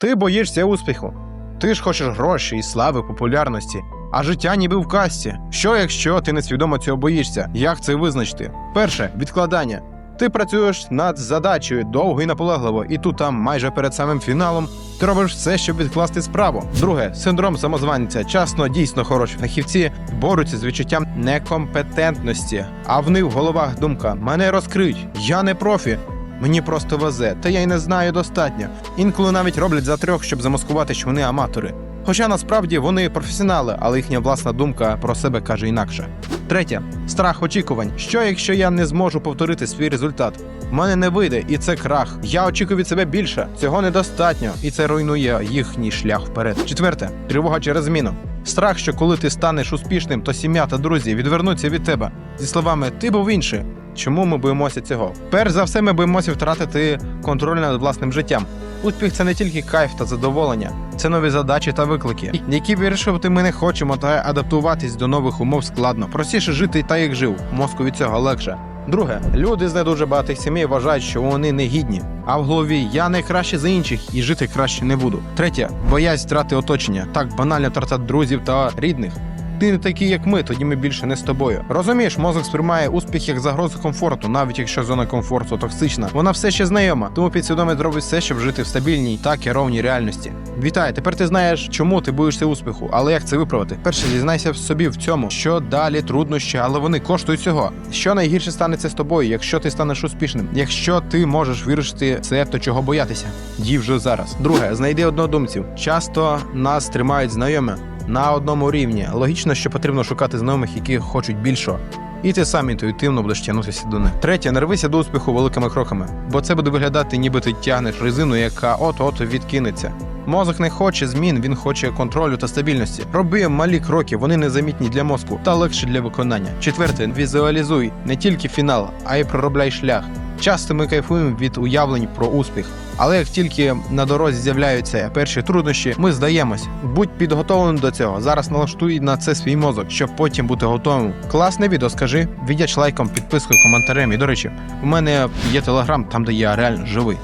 Ти боїшся успіху. Ти ж хочеш гроші і слави, популярності. А життя ніби в касті. Що якщо ти несвідомо цього боїшся? Як це визначити? Перше відкладання. Ти працюєш над задачею довго і наполегливо, і тут там майже перед самим фіналом ти робиш все, щоб відкласти справу. Друге, синдром самозванця. Часто дійсно хороші фахівці борються з відчуттям некомпетентності, а в них в головах думка: мене розкриють, я не профі. Мені просто везе, та я й не знаю достатньо. Інколи навіть роблять за трьох, щоб замаскувати, що вони аматори. Хоча насправді вони професіонали, але їхня власна думка про себе каже інакше. Третє страх очікувань. Що якщо я не зможу повторити свій результат? У мене не вийде, і це крах. Я очікую від себе більше. Цього недостатньо, і це руйнує їхній шлях вперед. Четверте тривога через зміну. Страх, що коли ти станеш успішним, то сім'я та друзі відвернуться від тебе зі словами Ти був інший. Чому ми боїмося цього? Перш за все, ми боїмося втратити контроль над власним життям. Успіх це не тільки кайф та задоволення, це нові задачі та виклики, які вирішувати ми не хочемо, та адаптуватись до нових умов складно. Простіше жити та як жив. Мозку від цього легше. Друге, люди з не дуже багатих сімей вважають, що вони не гідні. А в голові я найкраще за інших і жити краще не буду. Третє, боязнь втрати оточення. Так банально втратити друзів та рідних. Ти не такий, як ми, тоді ми більше не з тобою. Розумієш, мозок сприймає успіх як загрозу комфорту, навіть якщо зона комфорту токсична. Вона все ще знайома, тому підсвідомо зробить все, щоб жити в стабільній та керовній реальності. Вітаю, тепер ти знаєш, чому ти боїшся успіху, але як це виправити? Перше, зізнайся в собі в цьому, що далі труднощі, але вони коштують цього. Що найгірше станеться з тобою, якщо ти станеш успішним? Якщо ти можеш вирішити це, то чого боятися? Дій вже зараз. Друге, знайди однодумців. Часто нас тримають знайомі на одному рівні. Логічно, що потрібно шукати знайомих, які хочуть більшого. І ти сам інтуїтивно будеш тягнутися до них. Третє, не рвися до успіху великими кроками, бо це буде виглядати, ніби ти тягнеш резину, яка от-от відкинеться. Мозок не хоче змін, він хоче контролю та стабільності. Роби малі кроки, вони незамітні для мозку та легші для виконання. Четверте, візуалізуй не тільки фінал, а й проробляй шлях. Часто ми кайфуємо від уявлень про успіх, але як тільки на дорозі з'являються перші труднощі, ми здаємось. Будь підготовленим до цього. Зараз налаштуй на це свій мозок, щоб потім бути готовим. Класне відео, скажи, віддяч лайком, підпискою, коментарем. І до речі, у мене є телеграм, там де я реально живий.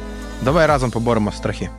Давай разом поборемо страхи.